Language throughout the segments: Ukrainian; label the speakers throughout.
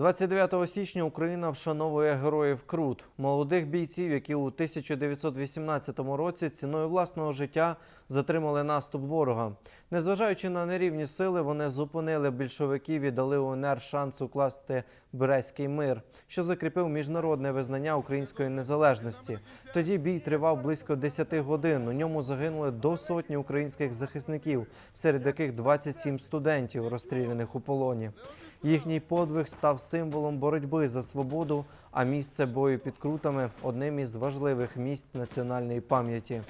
Speaker 1: 29 січня Україна вшановує героїв Крут, молодих бійців, які у 1918 році ціною власного життя затримали наступ ворога. Незважаючи на нерівні сили, вони зупинили більшовиків і дали УНР шанс укласти Брестський мир, що закріпив міжнародне визнання української незалежності. Тоді бій тривав близько 10 годин. У ньому загинули до сотні українських захисників, серед яких 27 студентів, розстріляних у полоні. Їхній подвиг став символом боротьби за свободу, а місце бою під крутами одним із важливих місць національної пам'яті.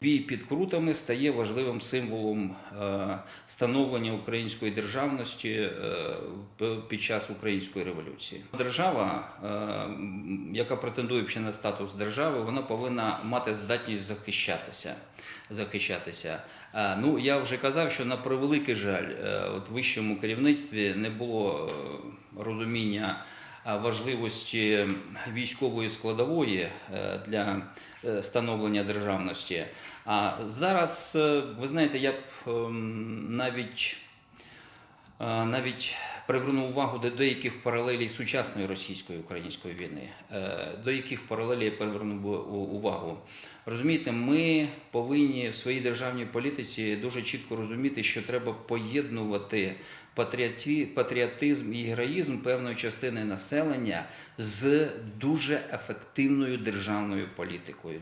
Speaker 2: Бій під крутами стає важливим символом е, становлення української державності е, під час української революції. Держава, е, яка претендує ще на статус держави, вона повинна мати здатність захищатися. захищатися. Ну, я вже казав, що на превеликий жаль, от вищому керівництві не було розуміння важливості військової складової е, для е, становлення державності. А зараз, е, ви знаєте, я б ем, навіть навіть привернув увагу до деяких паралелей сучасної російської української війни. Е, До яких паралелей я привернув увагу. Розумієте, ми повинні в своїй державній політиці дуже чітко розуміти, що треба поєднувати патріотизм і героїзм певної частини населення з дуже ефективною державною політикою.